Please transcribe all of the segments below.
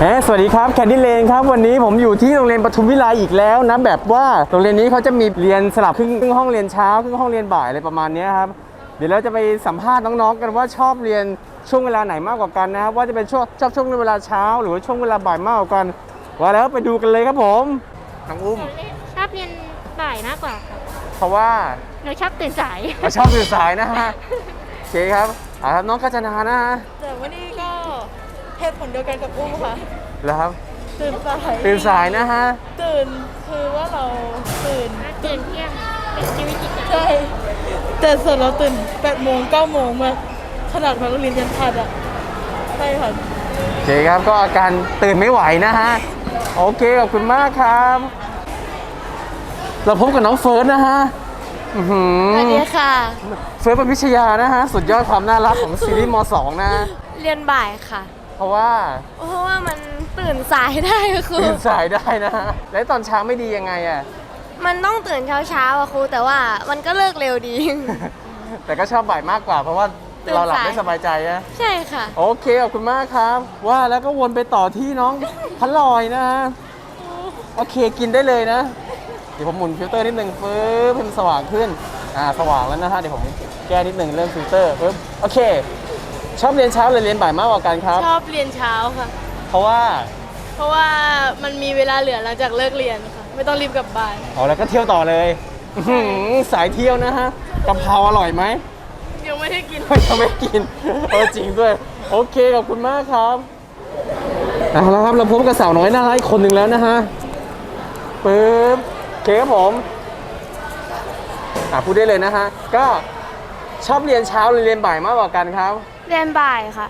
เฮ้สวัสดีครับแคนดี้เลนครับวันนี้ผมอยู่ที่โรงเรียนปทุมวิไลอีกแล้วนะแบบว่าโรงเรียนนี้เขาจะมีเรียนสลับครึ่งครึ่งห้องเรียนเช้าครึ่งห้องเรียนบ่ายอะไรประมาณเนี้ยครับเดี๋ยวเราจะไปสัมภาษณ์น้องๆกันว่าชอบเรียนช่วงเวลาไหนมากกว่ากันนะครับว่าจะเป็นช่วงชอบช่วงเวลาเช้า หรือว่าช่วงเวลาบ่ายมากกว่ากันว่าแล้วไปดูกันเลยครับผมน้องอุ้มชอบเรียนบ่ายมากกว่าค่ะเพราะว่าหนูชอบตื่นสายเราชอบตื่นสายนะฮะโอเคครับอ่าครับน้องกัญจนานะฮะแต่วันนี้ก็ เหตุผลเดียวกันกับอุ้มค่ะ แล้วครับตื่นสายตื่นสายนะฮะ ตื่นคือว่าเราตื่นตื่นเที่ยงเป็นชีวิตจิตใจใช่แต่ส่วนเราตื่น8โมง9โมงมาขนาดมาโรงเรียนยันทันอะใช่ค่ะโอเคครับก็อาการตื่นไม่ไหวนะฮะ โอเคขอบคุณมากครับ เราพบกับน้องเฟิร์สนะฮะอื้อหือสวัสดีค่ะ เฟิร์สเป็นวิชยานะฮะ สุดยอดความน่ารักของซีรีส์ม .2 นะ เรียนบ่ายค่ะ เพราะว่าเพราะว่ามันตื่นสายได้ค่ะครูตื่นสายได้นะฮะแล้วตอนเช้าไม่ดียังไงอะ มันต้องตื่นเช้าเช้าๆอะครูแต่ว่ามันก็เลิกเร็วดี แต่ก็ชอบบ่ายมากกว่า เพราะว่าตื่นเราหลับสาย ได้สบายใจนะใช่ค่ะ โอเคขอบคุณมากครับ ว่าแล้วก็วนไปต่อที่น้องพันลอยนะฮะโอเคกินได้เลยนะ เดี๋ยวผมหมุนฟิลเตอร์นิดนึงปึ๊บให้มันสว่างขึ้น อ่าสว่างแล้วนะฮะเดี๋ยวผมแก้นิดนึงเรื่องฟิลเตอร์ปึ๊บโอเค ชอบเรียนเช้าหรือเรียนบ่ายมากกว่ากันครับ ชอบเรียนเช้าค่ะ เพราะว่าเพราะว่ามันมีเวลาเหลือหลังจากเลิกเรียนค่ะ ไม่ต้องรีบกลับบ้าน อ๋อแล้วก็เที่ยวต่อเลยอื้อหือสายเที่ยวนะฮะกะเพราอร่อยไหม ยังไม่ได้กิน ยังไม่กินเออจริงด้วย โอเค ขอบคุณมากครับเอาละครับเราพบกับสาวน้อยน่ารักอีกคนหนึ่งแล้วนะฮะปึ๊บโอเคครับผมอะพูดได้เลยนะฮะก็ชอบเรียนเช้าหรือเรียนบ่ายมากกว่ากันครับ เรียนบ่ายค่ะ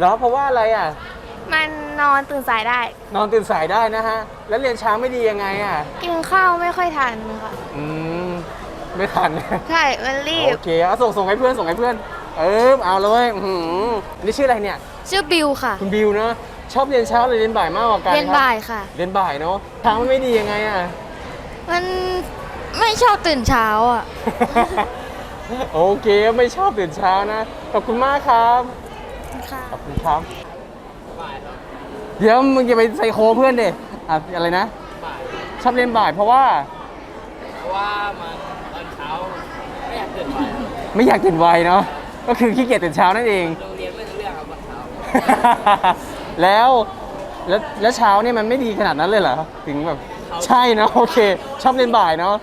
แล้วเพราะว่าอะไรอะ มันนอนตื่นสายได้ นอนตื่นสายได้นะฮะ แล้วเรียนเช้าไม่ดียังไงอะ กินข้าวไม่ค่อยทันค่ะ อืม ไม่ทัน ใช่ มันรีบ โอเคเอาส่งส่งให้เพื่อนส่งให้เพื่อน เออเอาเลยอื้อหืออันนี้ชื่ออะไรเนี่ย ชื่อบิวค่ะ คุณบิวเนอะชอบเรียนเช้าหรือเรียนบ่ายมากกว่ากันเรียนครับบ่ายค่ะ เรียนบ่ายเนาะเช้ามันไม่ดียังไงอะ มันไม่ชอบตื่นเช้าอะ โอเคไม่ชอบตื่นเช้านะ ขอบคุณมากครับ ค่ะขอบคุณครับ เดี๋ยวมึงอย่าไปไซโคเพื่อนเด็อะอะไรนะ ชอบเรียนบ่ายเพราะว่า เพราะว่ามันตอนเช้าไม่อยากตื่นไวไม่อยากตื่นไวเนาะ ก็คือขี้เกียจตื่นเช้านั่นเอง โรงเรียนไม่รู้เรื่องครับตอนเช้าแล้วแล้วแล้วเช้าเนี่ยมันไม่ดีขนาดนั้นเลยเหรอ ถึงแบบ ใช่เนาะโอเค ชอบเรียนบ่ายเนาะ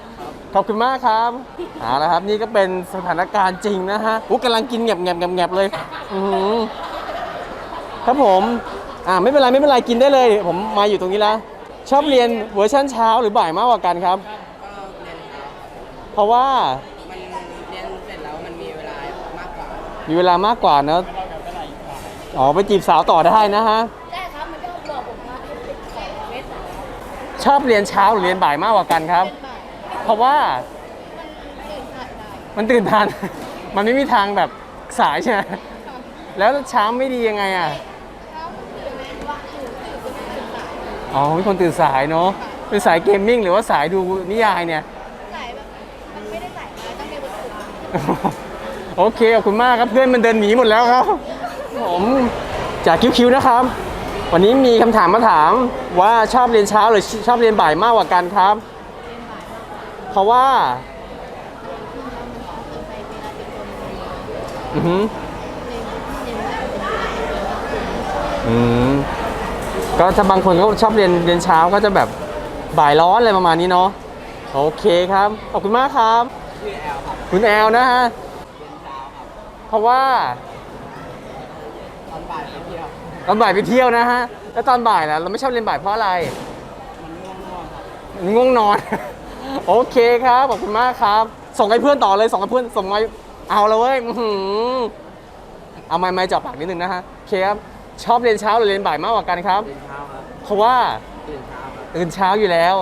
ขอบคุณมากครับเอาละครับ นี่ก็เป็นสถานการณ์จริงนะฮะอุ๊ยกำลังกินแงบแงบแงบแงบเลยอือหือครับผม อ่าไม่เป็นไรไม่เป็นไรกินได้เลย ผมมาอยู่ตรงนี้แล้ว ชอบเรียนเวอร์ชันเช้าหรือบ่ายมากกว่ากันครับ ก็เรียนเช้าเพราะว่ามันเรียนเสร็จแล้วมันมีเวลามากกว่ามีเวลามากกว่าเนอะอ๋อไปจีบสาวต่อได้นะฮะชอบเรียนเช้าหรือเรียนบ่ายมากกว่ากันครับ เพราะว่า มันตื่นทัน มันไม่มีทางแบบสายใช่ไหมแล้วเช้าไม่ดียังไงอะอ๋อมีคนตื่นสายเนาะเป็นสายเกมมิ่งหรือว่าสายดูนิยายเนี่ยโอเคขอบคุณมากครับเพื่อนมันเดินหนีหมดแล้วครับ ผมจากคิวๆนะครับ วันนี้มีคำถามมาถามว่าชอบเรียนเช้าหรือชอบเรียนบ่ายมากกว่ากันครับ เพราะว่าอือหืออืมก็ถ้าบางคนเขาชอบเรียนเรียนเช้าก็จะแบบบ่ายร้อนอะไรประมาณนี้เนาะโอเคครับ ขอบคุณมากครับชื่อแอลครับคุณแอลนะฮะเรียนเช้าครับเพราะว่าตอนบ่ายไปเที่ยวตอนบ่ายไปเที่ยวนะฮะแล้วตอนบ่ายล่ะเราไม่ชอบเรียนบ่ายเพราะอะไร มันง่วงๆครับง่วงนอน โอเคครับ ขอบคุณมากครับ ส่งให้เพื่อนต่อเลย ส่งให้เพื่อน ส่งมาเอาเลยเว้ยอื้อหือเอาไม้ไม้จับปากนิดนึงนะฮะโอเคครับ ชอบเรียนเช้าหรือเรียนบ่ายมากกว่ากันครับเรียนเช้าครับเพราะว่าตื่นเช้าครับตื่นเช้าอยู่แล้ว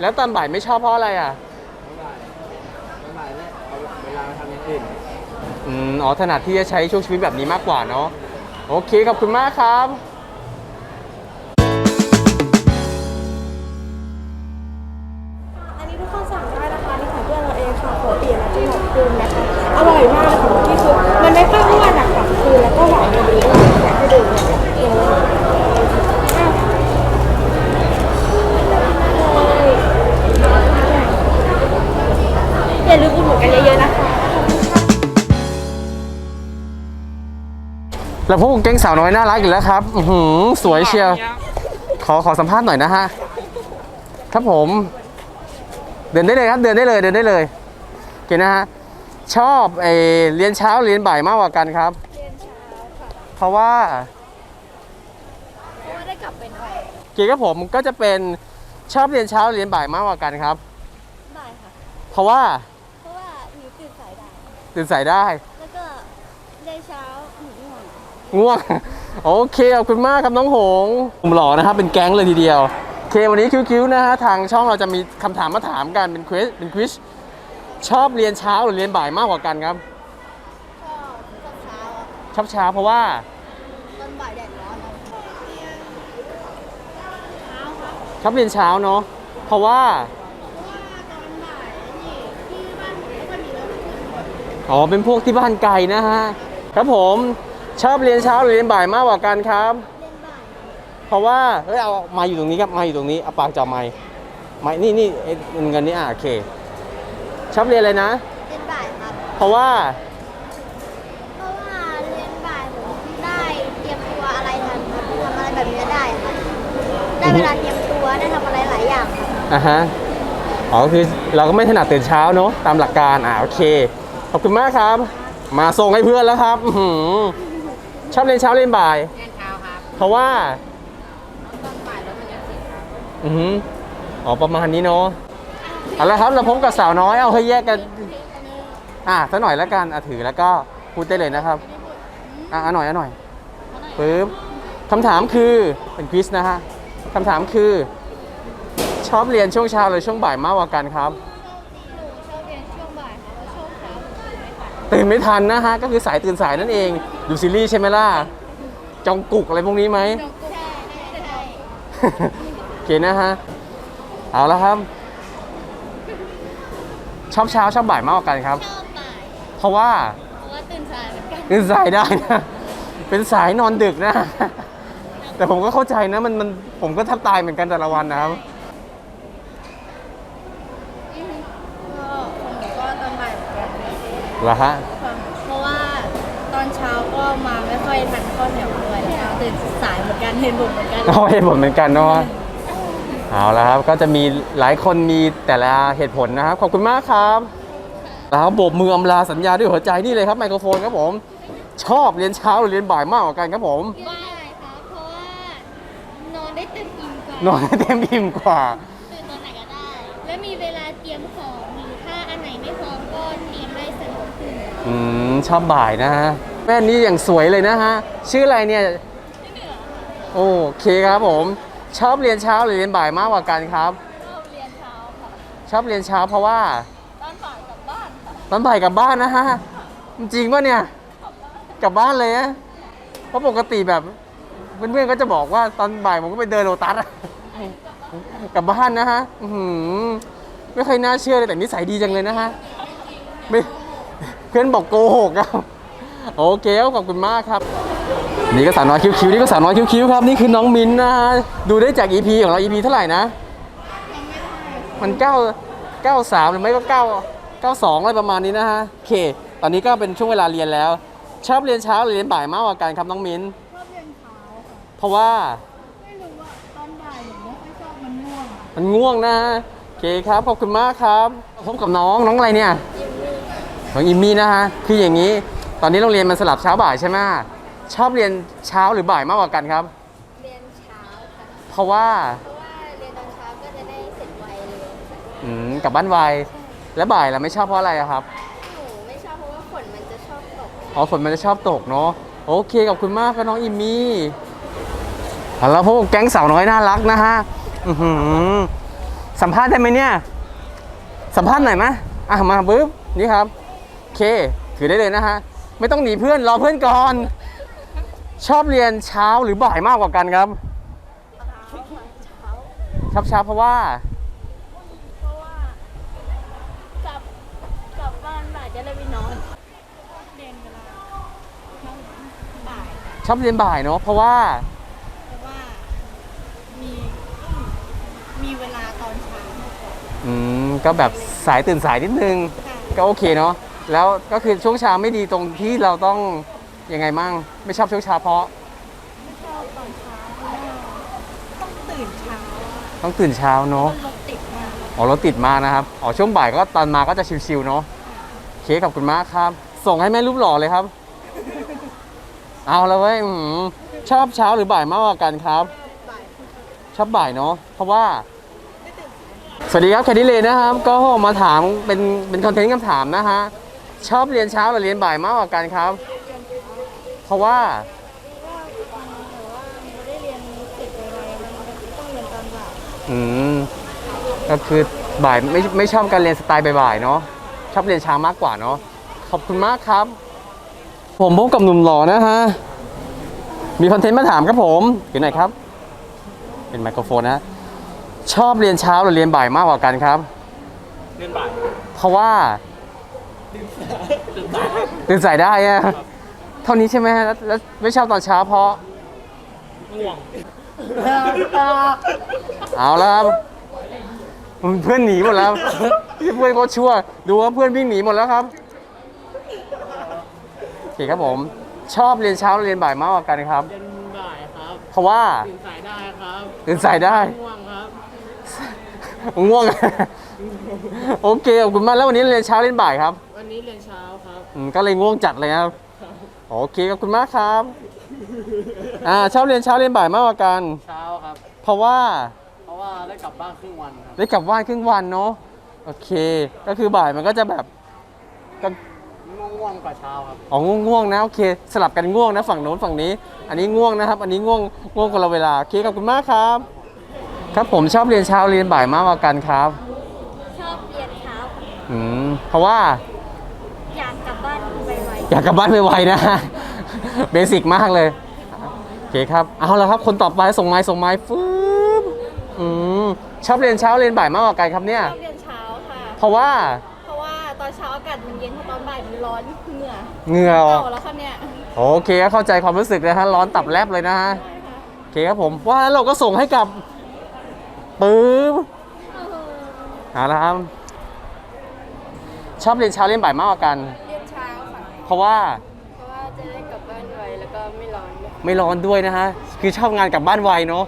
แล้วตอนบ่ายไม่ชอบเพราะอะไรอะ บ่ายบ่ายเนี่ยเอาเวลาไปทำอย่างอื่น อืมอ๋อถนัดที่จะใช้ช่วงชีวิตแบบนี้มากกว่าเนาะโอเคขอบคุณมากครับ อร่อยมากของที่คือมันไม่ค่อยอ้วนอะค่ะคือแล้วก็หวานดีวยากให้ดูอย่าลืมอุดหนุนกันเยอะๆนะคะ เราพบกับแก๊งสาวน้อยน่ารักอีกแล้วครับอื้อหือสวยเชียว ขอขอสัมภาษณ์หน่อยนะฮะ ครับผม เดินได้เลยครับ เดินได้เลย เดินได้เลยโอเคนะฮะ ชอบเออเรียนเช้าเรียนบ่ายมากกว่ากันครับ เรียนเช้าค่ะเพราะว่าเพราะว่าได้กลับไปนอนเกียร์กับผมก็จะเป็นชอบเรียนเช้าเรียนบ่ายมากกว่ากันครับ บ่ายค่ะ เพราะว่าเพราะว่าหนูตื่นสายได้ตื่นสายได้ แล้วก็ได้เช้าหนูง่วงง่วง โอเคขอบคุณมากครับน้องหงผมหล่อนะครับเป็นแก๊งเลยทีเดียวโอเควันนี้คิ้วๆนะฮะทางช่องเราจะมีคำถามมาถามกันเป็นควิสเป็นควิส ชอบเรียนเช้าหรือเรียนบ่ายมากกว่ากันครับ ชอบตอนเช้าอะชอบเช้าเพราะว่า ตอนบ่ายแดดร้อนอะเรียนเช้าครับชอบเรียนเช้าเนาะเพราะว่า เพราะว่าตอนบ่ายนี่ที่บ้านผมไม่ค่อยมีรถขึ้นอ๋อ เป็นพวกที่บ้านไกลนะฮะ ครับผมชอบเรียนเช้าหรือเรียนบ่ายมากกว่ากันครับเรียนบ่ายเพราะว่าเฮ้ยเอาไมาอยู่ตรงนี้ครับไมาอยู่ตรงนี้เอาปากจ่อไม้ไม้นี่นี่ไอ้เงินนี่อะโอเค ชอบเรียนอะไรนะ เรียนบ่ายครับ เพราะว่าเพราะว่าเรียนบ่ายผมได้เตรียมตัวอะไรทันครับทำอะไรแบบนี้ได้ครับ ได้เวลาเตรียมตัวได้ทำอะไรหลายอย่างครับอะฮะอ๋อคือเราก็ไม่ถนัดตื่นเช้าเนอะตามหลักการอ่าโอเคขอบคุณมากครับ มาส่งให้เพื่อนแล้วครับอื้อหือชอบเรียนเช้าเรียนบ่าย เรียนเช้าครับเพราะว่าตอนบ่ายรถมันยังติดครับ อือหืออ๋อประมาณนี้เนาะ เอาละครับเราพบกับสาวน้อยเอาให้แยกกัน อะสักหน่อยแล้วกันอะถือแล้วก็พูดได้เลยนะครับอะเอาหน่อยเอาหน่อยปึ๊บคำถามคือเป็นควิสนะฮะคำถามคือ ชอบเรียนช่วงเช้าหรือช่วงบ่ายมากกว่ากันครับหนูชอบเรียนช่วงบ่ายค่ะเพราะช่วงเช้าหนูไม่ทันตื่นไม่ทันนะฮะก็คือสายตื่นสายนั่นเอง ดูซีรีส์ใช่ไหมล่ะจองกุกอะไรพวกนี้ไหมใช่ใช่โอเคนะฮะ เอาละครับ ชอบเช้าชอบบ่ายมากกว่ากันครับ ชอบบ่ายเพราะว่าเพราะว่าตื่นสายเหมือนกันตื่นสายได้นะ เป็นสายนอนดึกนะ แต่ผมก็เข้าใจนะมันมันผมก็แทบตายเหมือนกันแต่ละวันนะครับก็ของหนูก็ตอนบ่ายเหมือนกันเหรอฮะ เพราะว่าตอนเช้าก็มาไม่ค่อยทันข้อแถวด้วยแล้วตื่นสายเหมือนกันเห็นผมเหมือนกัน เอาเหตุผลเหมือนกันเนาะ เอาละครับก็จะมีหลายคนมีแต่ละเหตุผลนะครับ ขอบคุณมากครับแล้วโบกมืออำลาสัญญาด้วยหัวใจนี่เลยครับไมโครโฟนครับผม ชอบเรียนเช้าหรือเรียนบ่ายมากกว่ากันครับผมบ่ายครับเพราะว่านอนได้เต็มอิ่มกว่านอนให้เต็มอิ่มกว่าตื่นตอนไหนก็ได้ และมีเวลาเตรียมของหรือถ้าอันไหนไม่พร้อมก็เตรียมได้สะดวกขึ้นอืมชอบบ่ายนะฮะแม่นี่อย่างสวยเลยนะฮะชื่ออะไรเนี่ยโอเคครับผม ชอบเรียนเช้าหรือเรียนบ่ายมากกว่ากันครับ ชอบเรียนเช้าค่ะชอบเรียนเช้าเพราะว่าตอนบ่ายกลับบ้านค่ะตอนบ่ายกลับบ้านนะฮะจริงป่ะเนี่ยกลับบ้านเลยนะเพราะปกติแบบเพื่อนๆก็จะบอกว่าตอนบ่ายผมก็ไปเดินโลตัสอะกลับบ้านนะฮะอื้อหือไม่เคยน่าเชื่อเลยแต่นิสัยดีจังเลยนะฮะไม่เพื่อนบอกโกหกครับโอเคครับขอบคุณมากครับ นี่ก็สาวน้อยคิ้วๆนี่ก็สาวน้อยคิ้วๆครับนี่คือน้องมิ้นท์นะฮะดูได้จาก EP ของเรา EP เท่าไหร่นะ มันเก้าเก้าสามหรือไม่ก็เก้าเก้าสองอะไรประมาณนี้นะฮะโอเค ตอนนี้ก็เป็นช่วงเวลาเรียนแล้ว ชอบเรียนเช้าหรือเรียนบ่ายมากกว่ากันครับน้องมิ้นชอบเรียนเช้าค่ะเพราะว่าไม่รู้ว่าตอนบ่ายหนูไม่ค่อยชอบมันง่วงมันง่วงนะฮะโอเคครับขอบคุณมากครับพบกับน้องน้องอะไรเนี่ยน้องอิมมี่นะฮะคืออย่างนี้ ตอนนี้โรงเรียนมันสลับเช้าบ่ายใช่ไหม ชอบเรียนเช้าหรือบ่ายมากกว่ากันครับ เรียนเช้าค่ะ เพราะว่าเพราะว่าเรียนตอนเช้าก็จะได้เสร็จไวเลยค่ะอืมกลับบ้านไวและบ่ายเราไม่ชอบเพราะอะไรอะครับหนูไม่ชอบเพราะว่าฝนมันจะชอบตก อ๋อฝนมันจะชอบตกเนาะโอเคขอบคุณมากครับน้องอิมมี่เอาแล้วพวกบแก๊งสาวน้อยน่ารักนะฮะอื้อหือสัมภาษณ์ได้ไหมเนี่ย สัมภาษณ์หน่อยไหมอะมาปึ๊บนี่ครับโอเค ถือได้เลยนะฮะ ไม่ต้องหนีเพื่อนรอเพื่อนก่อน ชอบเรียนเช้าหรือบ่ายมากกว่ากันครับชอบเช้าเพราะว่าเพราะว่ากลับกลับบ้านบ่ายจะได้ไปนอนเรียนเวลาบ่ายชอบเรียนบ่ายเนาะเพราะว่า เพราะว่ามีมีเวลาตอนเช้าอืมก็แบบสายตื่นสายนิดนึงค่ะก็โอเคเนาะแล้วก็คือช่วงเช้าไม่ดีตรงที่เราต้อง ยังไงมั่งไม่ชอบช่วงเช้าเพราะตื่นเช้าต้องตื่นเช้าเนาะรถติดมากอ๋อรถติดมากนะครับอ๋อช่วงบ่ายก็ตอนมาก็จะชิวๆเนาะโอเคขอบคุณมากครับ ส่งให้แม่รูปหล่อเลยครับ เอาแล้วเว้ยอื้อหือชอบเช้าหรือบ่ายมากกว่ากันครับชอบบ่ายเนาะเพราะว่า สวัสดีครับแคดดี้เลนะครับ ก็มาถามเป็นเป็นคอนเทนต์คำถามนะฮะชอบเรียนเช้าหรือเรียนบ่ายมากกว่ากันครับ เพราะว่าอืมก็คือบ่ายไม่ไม่ชอบการเรียนสไตล์บ่ายๆเนาะชอบเรียนเช้ามากกว่าเนาะขอบคุณมากครับ ผมพบกับหนุ่มหล่อนะฮะมีคอนเทนต์มาถามครับผมอยู่ไหนครับ เป็นไมโครโฟนนะ ชอบเรียนเช้าหรือเรียนบ่ายมากกว่ากันครับ เรียนบ่าย เพราะว่าตื่นสายตื่นสายได้อะ เท่านี้ใช่ไหมฮะแล้วแล้วไม่ชอบตอนเช้าเพราะ ง่วงเอาแล้วครับเพื่อนหนีหมดแล้วเพื่อนก็ชั่ว ดูว่าเพื่อนวิ่งหนีหมดแล้วครับโอเคครับผม ชอบเรียนเช้าหรือเรียนบ่ายมากกว่ากันครับ เรียนบ่ายครับเพราะว่าตื่นสายได้ครับตื่นสายได้ง่วงครับง่วง โอเคขอบคุณมากแล้ววันนี้เรียนเช้าเรียนบ่ายครับ วันนี้เรียนเช้าครับ อืมก็เลยง่วงจัดเลยครับ โอเคขอบคุณมากครับ อ่าชอบเรียนเช้าเรียนบ่ายมากกว่ากัน เช้าครับ เพราะว่าเพราะว่าได้กลับบ้านครึ่งวันครับ ได้กลับบ้านครึ่งวันเนาะโอเค ก็คือบ่ายมันก็จะแบบก็ง่วงๆกว่าเช้าครับอ๋อง่วงๆนะโอเค สลับกันง่วงนะฝั่งโน้นฝั่งนี้ อันนี้ง่วงนะครับ อันนี้ง่วงง่วงคนละเวลาโอเคขอบคุณมากครับ ครับผมชอบเรียนเช้าเรียนบ่ายมากกว่ากันครับ ชอบเรียนเช้าอืมเพราะว่า อยากกลับบ้านไว อยากกลับบ้านไวๆนะ เบสิกมากเลยโอเคครับ เอาละครับ คนต่อไปส่งไม้ส่งไม้ฟืบอืมชอบเรียนเช้าเรียนบ่ายมากกว่ากันครับเนี่ย ชอบเรียนเช้าค่ะ เพราะว่า เพราะว่าตอนเช้าอากาศมันเย็นพอตอนบ่ายมันร้อนเหงื่อเหงื่อออกเก่าแล้วค่ะเนี่ยโอเคครับเข้าใจความรู้สึกนะฮะร้อนตับแลบเลยนะฮะโอเคครับผมว่าแล้วเราก็ส่งให้กับปื๊บเอาละครับ ชอบเรียนเช้าเรียนบ่ายมากกว่ากัน เรียนเช้าค่ะเพราะว่าเพราะว่าจะได้กลับบ้านไวแล้วก็ไม่ร้อนด้วยไม่ร้อนด้วยนะฮะคือชอบงานกลับบ้านไวเนาะ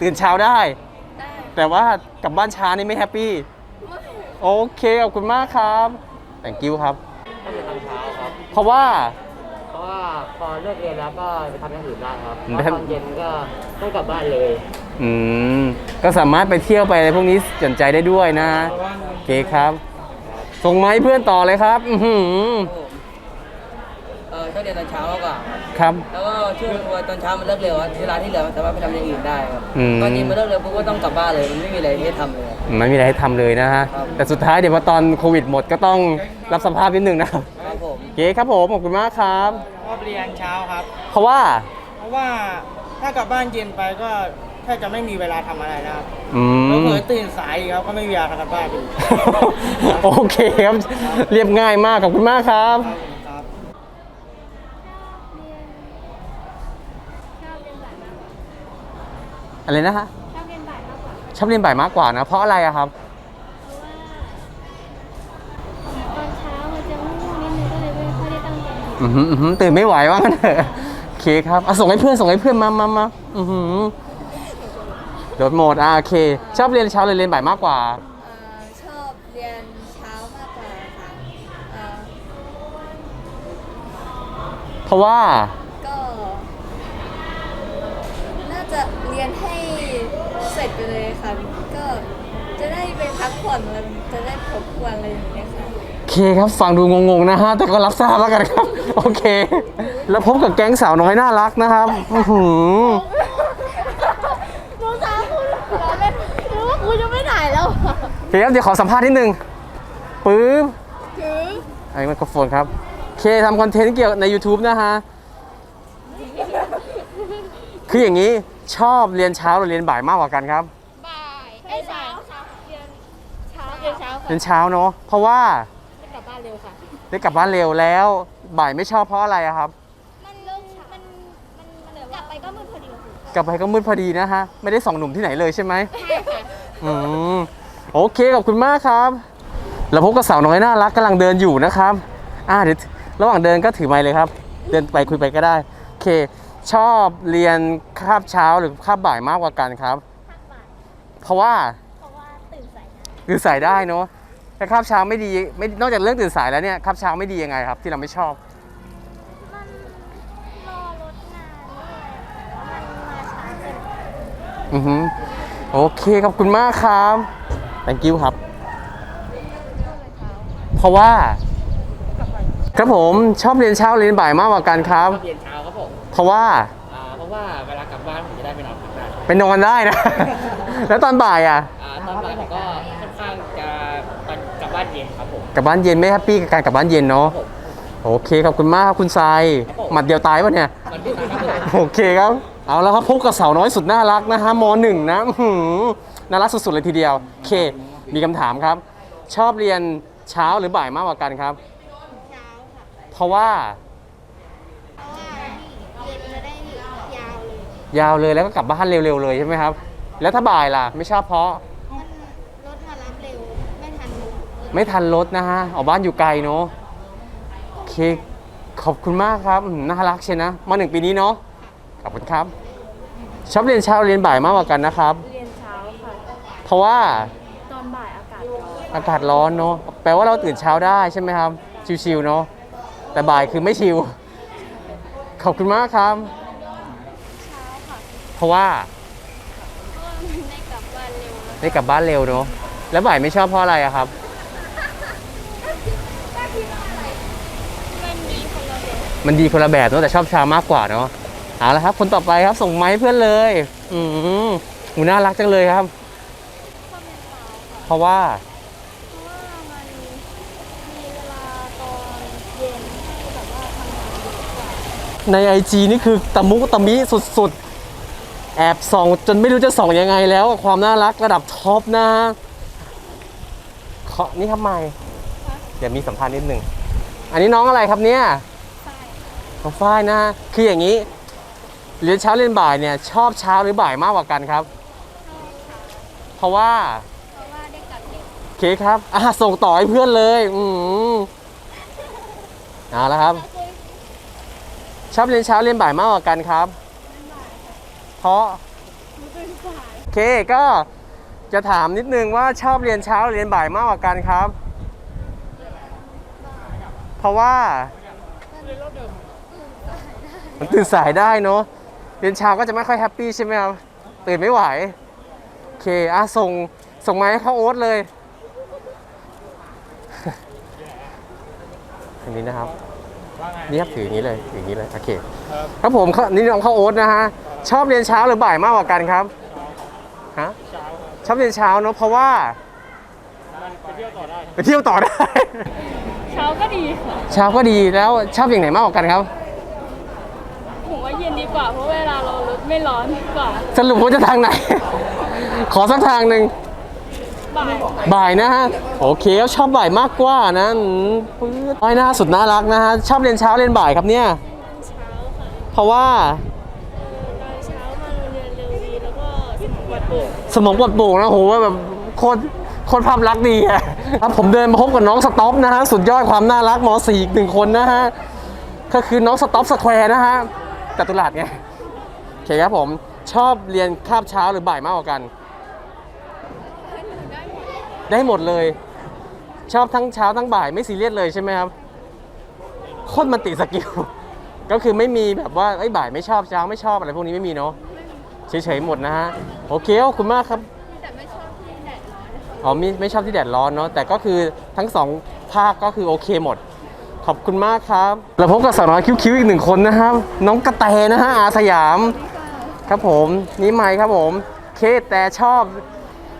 ตื่นเช้าได้ ได้แต่ว่ากลับบ้านช้านี่ไม่แฮปปี้โอเคขอบคุณมากครับ thank you ครับ ก็เรียนตอนเช้าครับ เพราะว่า เพราะว่าพอเลิกเรียนแล้วก็ไปทำอย่างอื่นได้ครับอืมแล้วตอนเย็นก็ต้องกลับบ้านเลย อืมก็สามารถไปเที่ยวไปอะไรพวกนี้สนใจได้ด้วยนะฮะโอเคครับ ส่งไมาให้เพื่อนต่อเลยครับ อือหือเออ ชอบเรียนตอนเช้ามากกว่าครับ แล้วก็ช่วงตัวตอนเช้ามันเลิกเร็วอะเวลาที่เหลือมันสามารถไปทำอย่างอื่นได้ครับอืม ตอนเย็นมันเลิกเร็วปุ๊บก็ต้องกลับบ้านเลยมันไม่มีอะไรให้ทำเลย ไม่มีอะไรให้ทำเลยนะฮะ ครับ แต่สุดท้ายเดี๋ยวพอตอนโควิดหมดก็ต้องรับสภาพนิดนึงนะครับครับผมโอเคครับผมขอบคุณมากครับชอบเรียนเช้าครับ เพราะว่าเพราะว่าถ้ากลับบ้านเย็นไปก็แทบจะไม่มีเวลาทำอะไรนะครับอืแล้วม เผลอตื่นสายอีกครับก็ไม่มีเวลากลับบ้านอีก โอเคครับ เรียบง่ายมากขอบคุณมากครับ ครับผมครับ อะไรนะฮะชอบเรียนบ่ายมากกว่าชอบเรียนบ่ายมากกว่านะ เพราะอะไรอะครับตอนเช้ามันจะง่วงนิดนึงก็เลยไม่ค่อยได้ตั้งใจเรียนอือหืออื้อหือตื่นไม่ไหวว่างั้นเถอะโอเคครับอะส่งให้เพื่อนส่งให้เพื่อนมามามาอือหือโดดโหมดอะโอเค ชอบเรียนเช้าหรือเรียนบ่ายมากกว่าชอบเรียนเช้ามากกว่าค่ะเอ่อเพราะว่าก็น่าจะเรียนให้เส ร็จไปเลยค่ะ ก็จะได้ไปพักผ่อนแล้วจะได้ครบวันอะไรอย่างเงี้ยค่ะ โอเคครับฟังดูงงๆนะฮะ แต่ก็รับทราบแล้วกันครับ โอเค แล้วพบกับแก๊งสาวน้อยน่ารักนะครับอื้อหือหนูสาวคุณเราเล่นหนูว่าคุณจะไม่ถ่ายแล้วโอเคครับเดี๋ยวขอสัมภาษณ์นิดนึงปึ๊บไอ้ไมโครโฟนครับโอเคทำคอนเทนต์เกี่ยวใน YouTube นะฮะ คืออย่างนี้ ชอบเรียนเช้าหรือเรียนบ่ายมากกว่ากันครับ บ่ายไอ้ยบ่ายเช้าเรียนเช้าเรียนเช้าค่ะเรียนเช้าเนาะเพราะว่าได้กลับบ้านเร็วค่ะ ได้กลับบ้านเร็วแล้ว บ่ายไม่ชอบเพราะอะไรอะครับ มันเริ่มมันมันมันกลับไปก็มืดพอดีกลับไปก็มืดพอดีนะฮะ ไม่ได้ส่องหนุ่มที่ไหนเลยใช่ไหมอืมโอเคขอบคุณมากครับเราพบกับสาวน้อยน่ารักกำลังเดินอยู่นะครับ อ่าเดี๋ยวระหว่างเดินก็ถือไมค์เลยครับ เดินไปคุยไปก็ได้ โอเค ชอบเรียนคาบเช้าหรือคาบบ่ายมากกว่ากันครับเพราะว่าเพราะว่าตื่นสายนะตื่นสายได้เนาะแต่คาบเช้าไม่ดีไม่นอกจากเรื่องตื่นสายแล้วเนี่ยคาบเช้าไม่ดียังไงครับ ที่เราไม่ชอบ มันรอรถนานด้วยมันมาช้าเกินไปอือฮึโอเคขอบคุณมากครับ thank you ครับ เพราะว่า ครับผมชอบเรียนเช้าเรียนบ่ายมากกว่ากันครับชอบเรียนเช้าครับผม เพราะว่าอ่าเพราะว่าเวลากลับบ้านผมจะได้ไปนอนพักได้ไปนอนได้นะ แล้วตอนบ่ายอะอ่าตอนบ่ายผมก็ค่อนข้างจะตอนกลับบ้านเย็นครับผมกลับบ้านเย็นไม่แฮปปี้กับการกลับบ้านเย็นเนาะ ครับผม โอเคขอบคุณมากครับคุณทรายหมัดเดียวตายปะเนี่ย มันเป็นครับผม โอเคครับ เอาแล้วครับพบกับสาวน้อยสุดน่ารักนะฮะมหนึ่งนะอื้อหือน่ารักสุดๆเลยทีเดียว โอเค มีคำถามครับ ชอบเรียนเช้าหรือบ่ายมากกว่ากันครับ เช้าค่ะ เพราะว่า เพราะว่าเรียนจะได้ยาวเล ยยาวเลยแล้วก็กลับบ้านเร็วๆเลยใช่ไหมครับ แล้วถ้าบ่ายล่ะ ไม่ชอบเพราะ มันรถมารับเร็ว ไม่ทันมุกไม่ทันรถนะฮะออกบ้านอยู่ไกลเนาะโอเคขอบคุณมากครับอืมน่ารักเชียวนะมาหนึ่งปีนี้เนาะขอบคุณครับ ชอบเรียนเช้าเรียนบ่ายมากกว่ากันนะครับ เรียนเช้าค่ะ เพราะว่าตอนบ่ายอากาศร้อนอากาศร้อนเนาะแปลว่าเราตื่นเช้าได้ใช่ไหมครับ ชิวๆเนาะแต่บ่ายคือไม่ชิว ขอบคุณมากครับ เพราะว่าเพราะว่ามันได้กลับบ้านเร็วแล้วได้กลับบ้านเร็วเนาะแล้วบ่ายไม่ชอบเพราะอะไรอะครับมันมีคนละแบบมันดีคนละแบบเนาะแต่ชอบเช้ามากกว่าเนาะเอาละครับ คนต่อไปครับส่งไม้เพื่อนเลย อืมหูน่ารักจังเลยครับเพราะว่าเพราะว่ามันมีเวลาตอนเย็นให้แบบว่าทำงานเยอะกว่าในไอจีนี่คือตะมุตะมิสุดๆ แอบส่องจนไม่รู้จะส่องยังไงแล้วความน่ารักระดับท็อปนะขอนี่ครับไม่เดี๋ยวมีสัมภาษณ์นิดหนึ่งอันนี้น้องอะไรครับเนี่ยน้องฝ้ายนะคืออย่างนี้เรียนเช้าเรียนบ่ายเนี่ยชอบเช้าหรือบ่ายมากกว่ากันครับ เพราะว่าเพราะว่าได้กลับเร็วโอเคครับอะส่งต่อให้เพื่อนเลยอืมเอาละครับ ชอบเรียนเช้าเรียนบ่ายมากกว่ากันครับ เพราะโอเคก็จะถามนิดนึงว่าชอบเรียนเช้าเรียนบ่ายมากกว่ากันครับ เพราะว่ามันตื่นสายได้เนาะเรียนเช้าก็จะไม่ค่อยแฮปปี้ใช่ไหมครับตื่นไม่ไหวโอเคอะส่งส่งไมาให้เข้าโอ๊ตเลยอันนี้นะครับนี่ครับถืออย่างนี้เลยถืออย่างนี้เลยโอเคครับผมนี่น้องข้าวโอ๊ตนะฮะ ชอบเรียนเช้าหรือบ่ายมากกว่ากันครับฮะชอบเรียนเช้าเนอะเพราะว่าไปเที่ยวต่อได้ เช้าก็ดีค่ะเช้าก็ดีแล้วชอบอย่างไหนมากกว่ากันครับผมว่าเย็นดีกว่าเพราะเวลาเรารถไม่ร้อนกว่า สรุปว่าจะทางไหน ขอสักทางหนึ่งบ่ายบ่ายนะฮะโอเคครับชอบบ่ายมากกว่านะอืมปื๊ดอ้อยหน้าสุดน่ารักนะฮะชอบเรียนเช้าเรียนบ่ายครับเนี่ยเช้าค่ะเพราะว่า สมองปลอดโป่งนะโหว่าแบบโคตรโคตรภาพลักษณ์ดีอะครับผมเดินมาพบกับน้องสต็อปนะฮะสุดยอดความน่ารักมสี่อีกหนึ่งคนนะฮะก็คือน้องสต็อปสแควร์นะฮะจตุรัสไงโอเคครับผมชอบเรียนคาบเช้าหรือบ่ายมากกว่ากัน ได้หมดเลย ชอบทั้งเช้าทั้งบ่ายไม่ซีเรียสเลยใช่ไหมครับโคตรมันติสกิลก็คือไม่มีแบบว่าไอ้บ่ายไม่ชอบเช้าไม่ชอบอะไรพวกนี้ไม่มีเนาะ เฉยๆหมดนะฮะโอเคขอบคุณมากครับแต่ไม่ชอบที่แดดร้อนอ๋อไม่ไม่ชอบที่แดดร้อนเนาะแต่ก็คือทั้งสองภาคก็คือโอเคหมด ขอบคุณมากครับเราพบกับสาวน้อยคิ้วๆอีกหนึ่งคนนะครับ น้องกระแตนะฮะอาสยาม ครับผมนี่ไมค์ครับผม เคแต่ชอบ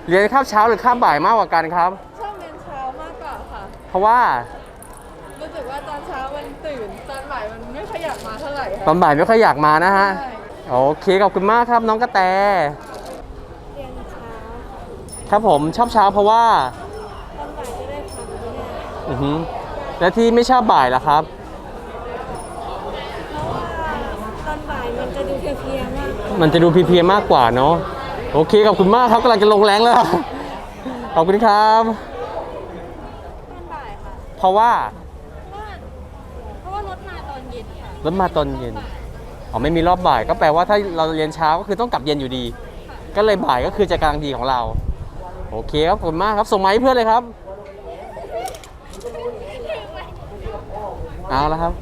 เรียนข้าวเช้าหรือข้าวบ่ายมากกว่ากันครับ ชอบเรียนเช้ามากกว่าค่ะ เพราะว่ารู้สึกว่าตอนเช้ามันตื่นตอนบ่ายมันไม่ขยับมาเท่าไหร่ตค่ะอนบ่ายไม่ค่อยอยากมานะฮะ ใช่ โอเคขอบคุณมากครับน้องกระแตเรียนเช้าครับผมชอบเช้าเพราะว่าตอนบ่ายจะได้พักง่ายอือฮึแล้วที่ไม่ชอบบ่ายล่ะครับ เพราะว่าตอนบ่ายมันจะดูเพลียๆมากมันจะดูเพลียๆมากกว่าเนาะโอเคขอบคุณมากครับกำลังจะลงแรงแล้ว ขอบคุณครับ ตอนบ่ายค่ะเพราะว่าเพราะว่าเพราะว่ารถมาตอนเย็นค่ะแล้วมาตอนเย็น อ๋อไม่มีรอบบ่ายก็แปลว่าถ้าเราเรียนเช้าก็คือต้องกลับเย็นอยู่ดี ก็เลยบ่ายก็คือจะกลางดีของเรา โอเคครับขอบคุณมากครับส่งมาให้เพื่อนเลยครับเอาละครับ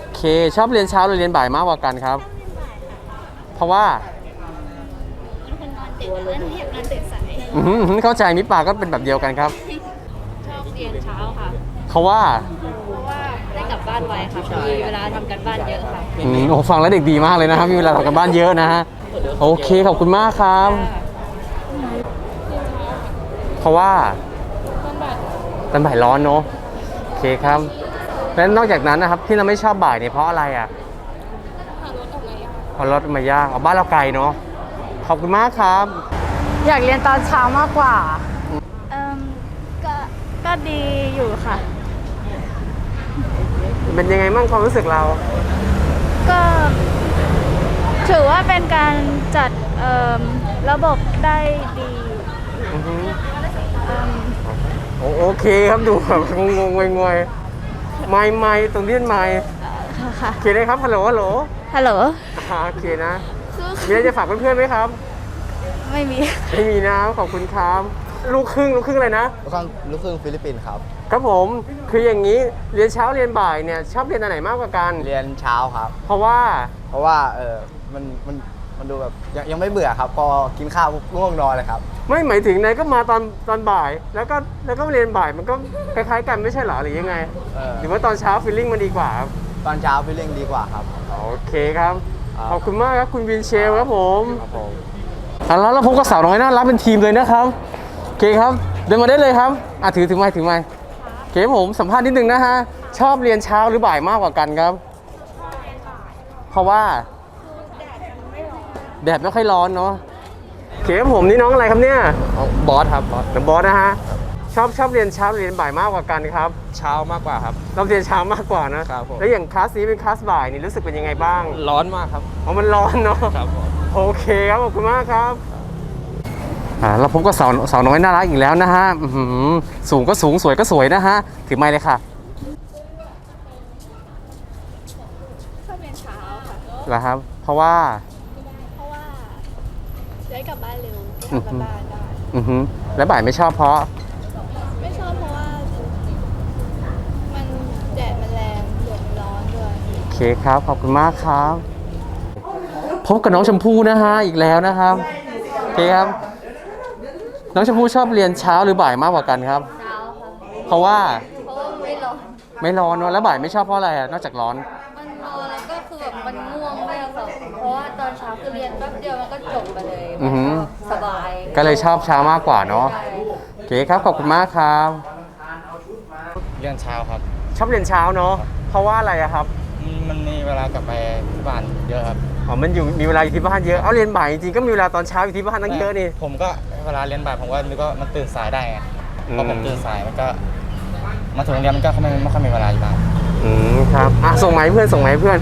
โอเคชอบเรียนเช้าหรือเรียนบ่ายมากกว่ากันครับ เพราะว่าเป็นคนนอนดึกแล้วหนูอยากนอนตื่นสายอือหือเข้าใจมิปาก็เป็นแบบเดียวกันครับ ชอบเรียนเช้าค่ะ เพราะว่าเพราะว่า ได้กลับบ้านไวค่ะมีเวลาทำกันบ้านเยอะค่ะ อืมโอ้ฟังแล้วเด็กดีมากเลยนะครับ มีเวลาทำกันบ้านเยอะนะฮะโอเคขอบคุณมากครับ เพราะว่าตอนบ่ายร้อนเนอะโอเคครับแล้วนอกจากนั้นนะครับที่เราไม่ชอบบ่ายเนี่ยเพราะอะไรอะเพราะรถมายากเอาบ้านเราไกลเนาะขอบคุณมากครับ อยากเรียนตอนเช้ามากกว่า เอิ่มก็ก็ดีอยู่ค่ะ เป็นยังไงบ้างความรู้สึกเรา ก็ถือว่าเป็นการจัดเอิ่มระบบได้ดีอือฮึเอิ่มโอโอเคครับดูแบบงงงงวยๆไม่ไม่ตรงนี้เป็นไม่ค่ะโอเคนะครับฮัลโหลฮัลโหลฮัลโหลอ่าโอเคนะมีอะไรจะฝากเพื่อนๆไหมครับ ไม่มี ไม่มีนะขอบคุณครับ ลูกครึ่งลูกครึ่งเลยนะ ลูกครึ่งลูกครึ่งฟิลิปปินส์ครับ ครับผมคืออย่างนี้เรียนเช้าเรียนบ่ายเนี่ยชอบเรียนอันไหนมากกว่ากัน เรียนเช้าครับ เพราะว่าเพราะว่าเออมันมันมันดูแบบยังยังไม่เบื่อครับ พอกินข้าวปุ๊บง่วงนอนเลยครับ ไม่หมายถึงนายก็มาตอนตอนบ่าย แล้วก็แล้วก็เรียนบ่ายมันก็คล้ายๆกันไม่ใช่เหรอหรือยังไง เออ หรือว่าตอนเช้าฟีลลิ่งมันดีกว่าครับตอนเช้าฟิลลิ่งดีกว่าครับ โอเคครับครับ ขอบคุณมากครับคุณวินเชลครับผมครับผมอะแล้วเราพบกับสาวน้อยน่ารักเป็นทีมเลยนะครับโอเคครับ เดินมาได้เลยครับอะถือถือไม้ถือไม้โอ เคครับผมสัมภาษณ์นิดนึงนะฮะ ชอบเรียนเช้าหรือบ่ายมากกว่ากันครับ เพราะว่า แดดไม่ค่อยร้อนเนาะโอเคครับผมนี่น้องอะไรครับเนี่ยบอสครับบอสน้องบอสนะฮะชอบชอบเรียนเช้าหรือเรียนบ่ายมากกว่ากันครับ เช้ามากกว่าครับเราเรียนเช้ามากกว่านะครับผมแล้วอย่างคลาสนี้เป็นคลาสบ่ายนี่รู้สึกเป็นยังไงบ้าง ร้อนมากครับอ๋อมันร้อนเนาะครับผมโอเคครับขอบคุณมากครับ อ่าเราพบกับสาวสาวน้อยน่ารักอีกแล้วนะฮะอื้อหือสูงก็สูงสวยก็สวยนะฮะถือไม้เลยค่ะชอบเรียนเช้าค่ะเหรอครับ เพราะว่า เพราะว่าได้กลับบ้านเร็วได้อือทำฮึกันบ้านได้ อือหือแล้วบ่ายไม่ชอบเพราะ ไม่ชอบเพราะว่า มันแดดมันแรงเดือดมันร้อนด้วย โอเคครับ ขอบคุณมากครับ พบกับน้องชมพู่นะฮะ อีกแล้วนะครับ โอเคครับ น้องชมพู่ชอบเรียนเช้าหรือบ่ายมากกว่ากันครับ เช้าค่ะเพราะว่าเพราะว่าไม่ร้อนไม่ร้อนเนอะแล้วบ่ายไม่ชอบเพราะอะไรอะนอกจากร้อน มันนอนแล้วก็คือแบบมันง่วงด้วยค่ะเพราะว่าตอนเช้าคือเรียนแป๊บเดียวมันก็จบไปเลยอือหือ สบายก็เลยชอบเช้ามากกว่าเนาะใช่โอเคครับขอบคุณมากครับ เรียนเช้าครับ ชอบเรียนเช้าเนาะเพราะว่าอะไรอะครับมันมีเวลากลับไปที่บ้านเยอะครับอ๋อมันอยู่มีเวลาอยู่ที่บ้านเยอะเอาเรียนบ่ายจริงๆก็มีเวลาตอนเช้าอยู่ที่บ้านตั้งเยอะนี่ ผมก็เวลาเรียนบ่ายผมก็นึกว่ามันตื่นสายได้ไงอืมพอผมตื่นสายมันก็ มาถึงโรงเรียนมันก็ไม่ไม่ค่อยมีเวลาอยู่บ้านอืมครับอะส่งไหมาให้เพื่อนส่งไหมาให้เพื่อน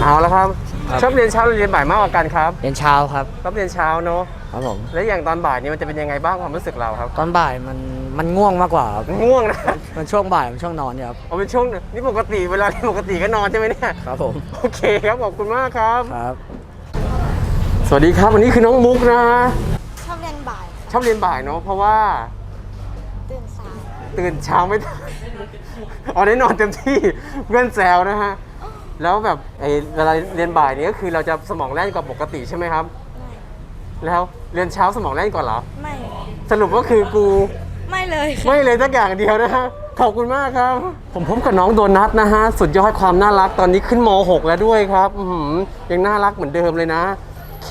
เอาแล้วครับครับ ชอบเรียนเช้าหรือเรียนบ่ายมากกว่ากันครับเรียนเช้าครับ ชอบเรียนเช้าเนาะครับผม แล้วอย่างตอนบ่ายนี่มันจะเป็นยังไงบ้างความรู้สึกเราครับ ตอนบ่ายมันมันง่วงมากกว่าครับง่วงนะมันช่วงบ่ายมันช่วงนอนเนี่ยครับ เอาเป็นช่วงนี่ปกติเวลาเรียนปกติก็นอนใช่ไหมเนี่ยครับผม โอเคครับขอบคุณมากครับ ครับ สวัสดีครับวันนี้คือน้องมุกนะชอบเรียนบ่ายชอบเรียนบ่ายเนาะเพราะว่าตื่นสายตื่นเช้าไม่ทันอ๋อได้นอนเต็มที่เพื่อนแซวนะฮะ แล้วแบบไอ้เวลาเรียนบ่ายนี้ก็คือเราจะสมองแล่นกว่าปกติใช่ไหมครับ แล้วเรียนเช้าสมองแล่นกว่าเหรอ ไม่ สรุปก็คือกู ไม่เลยไม่เลยสักอย่างเดียวนะฮะ ขอบคุณมากครับ ผมพบกับน้องโดนัทนะฮะ สุดยอดความน่ารักตอนนี้ขึ้นม .6 แล้วด้วยครับอื้อหือยังน่ารักเหมือนเดิมเลยนะโอเค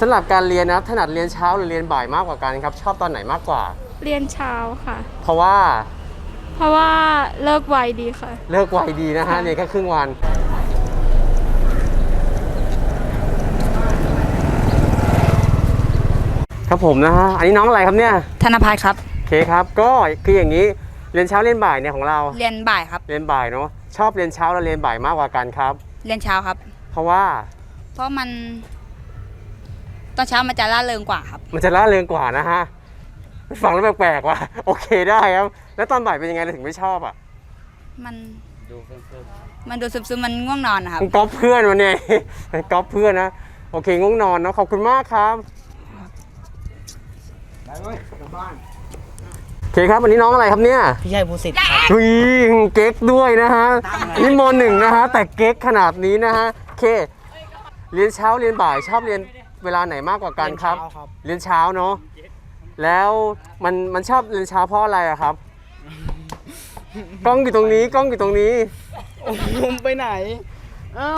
สำหรับการเรียนนะถนัดเรียนเช้าหรือเรียนบ่ายมากกว่ากันครับ ชอบตอนไหนมากกว่า เรียนเช้าค่ะ เพราะว่า เพราะว่าเลิกไวดีค่ะ เลิกไวดีนะฮะเรียนแค่ครึ่งวัน ครับผมนะฮะอันนี้น้องอะไรครับเนี่ยธนภัยครับ โอเคครับก็คืออย่างนี้เรียนเช้าเรียนบ่ายเนี่ยของเราเรียนบ่ายครับ เรียนบ่ายเนาะชอบเรียนเช้าแล้วเรียนบ่ายมากกว่ากันครับ เรียนเช้าครับ เพราะว่า เพราะมันตอนเช้ามันจะล่าเริงกว่าครับ มันจะล่าเริงกว่านะฮะ ฟังแล้วแปลกๆว่ะโอเคได้ครับ แล้วตอนบ่ายเป็นยังไงเราถึงไม่ชอบอะมันดูเพื่อนมันดูซึมๆมันง่วงนอนนะครับก๊อปเพื่อนวันนี้ก๊อปเพื่อนนะโอเคง่วงนอนเนาะขอบคุณมากครับโอเคครับวันนี้น้องอะไรครับเนี่ยพี่ชัยภูสิทธิ์ครับวีเก๊กด้วยนะฮะนี่มหนึ่งนะฮะแต่เก๊กขนาดนี้นะฮะโอเค เรียนเช้าเรียนบ่ายชอบเรียนเวลาไหนมากกว่ากันครับ เรียนเช้าครับเรียนเช้าเนาะ แล้วมันมันชอบเรียนเช้าเพราะอะไรอะครับ กล้องอยู่ตรงนี้กล้องอยู่ตรงนี้ ผมไปไหน เอ้า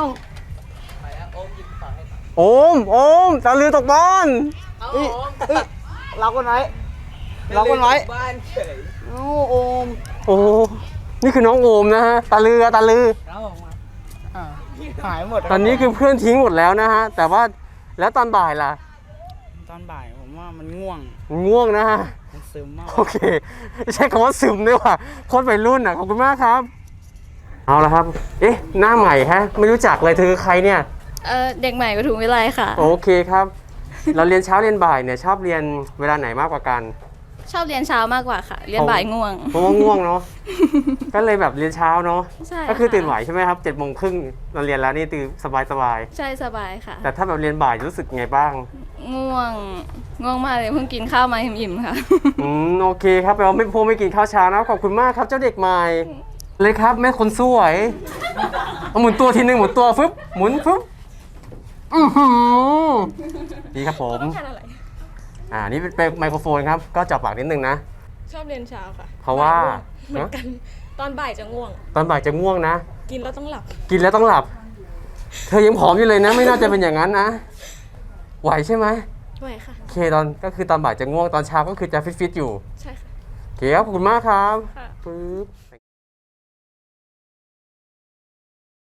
โอมโอมตาลือตกบอลเอ้ยเอ้ยเราคนไหนเราคนไหนบ้านเฉยเอ้าโอมโอ้นี่คือน้องโอมนะฮะตาลืออะตาลืออ่าหายหมดตอนนี้คือเพื่อนทิ้งหมดแล้วนะฮะแต่ว่าแล้วตอนบ่ายล่ะ ตอนบ่ายผมว่ามันง่วง ง่วงนะฮะมันซึมมากโอเคใช้คำว่าซึมด้วยว่ะโคตรวัยรุ่นอะขอบคุณมากครับ เอาละครับ เอ๊ะ หน้าใหม่ฮะ ไม่รู้จักเลยเธอคือใครเนี่ย เออเด็กใหม่ปทุมวิไลค่ะ โอเคครับ เราเรียนเช้าเรียนบ่ายเนี่ยชอบเรียนเวลาไหนมากกว่ากัน ชอบเรียนเช้ามากกว่าค่ะ เรียนบ่ายง่วง เพราะว่าง่วงเนาะ ก็เลยแบบเรียนเช้าเนาะ ใช่ก็คือค่ะตื่นไหวใช่ไหมครับเจ็ดโมงครึ่งเราเรียนแล้วนี่ตื่นสบายสบายใช่สบายค่ะ ๆแต่ถ้าแบบเรียนบ่ายรู้สึกไงบ้าง ง่วง ง่วงมากเลยเพิ่งกินข้าวมาอิ่มๆค่ะ อืมโอเคครับแปลว่าไม่พูดไม่กินข้าวเช้านะขอบคุณมากครับเจ้าเด็กใหม่ เลยครับแม่คนสวยเอาหมุนตัวทีนึงหมุนตัวฟึบหมุนฟึบอือหือดีครับผมอ่านี่เป็นไมโครโฟนครับ ก็จับปากนิดนึงนะ ชอบเรียนเช้าค่ะเพราะว่าเหมือนกัน ตอนบ่ายจะง่วง ตอนบ่ายจะง่วงนะ กินแล้วต้องหลับ กินแล้วต้องหลับ เธอยังผอมอยู่เลยนะ ไม่น่าจะเป็นอย่างนั้นนะ ไหวใช่ไหมไม่ค่ะโอเค ตอนก็คือตอนบ่ายจะง่วงตอนเช้าก็คือจะฟิตๆอยู่ ใช่ค่ะโอเคครับขอบคุณมากครับค่ะ ปึ๊บ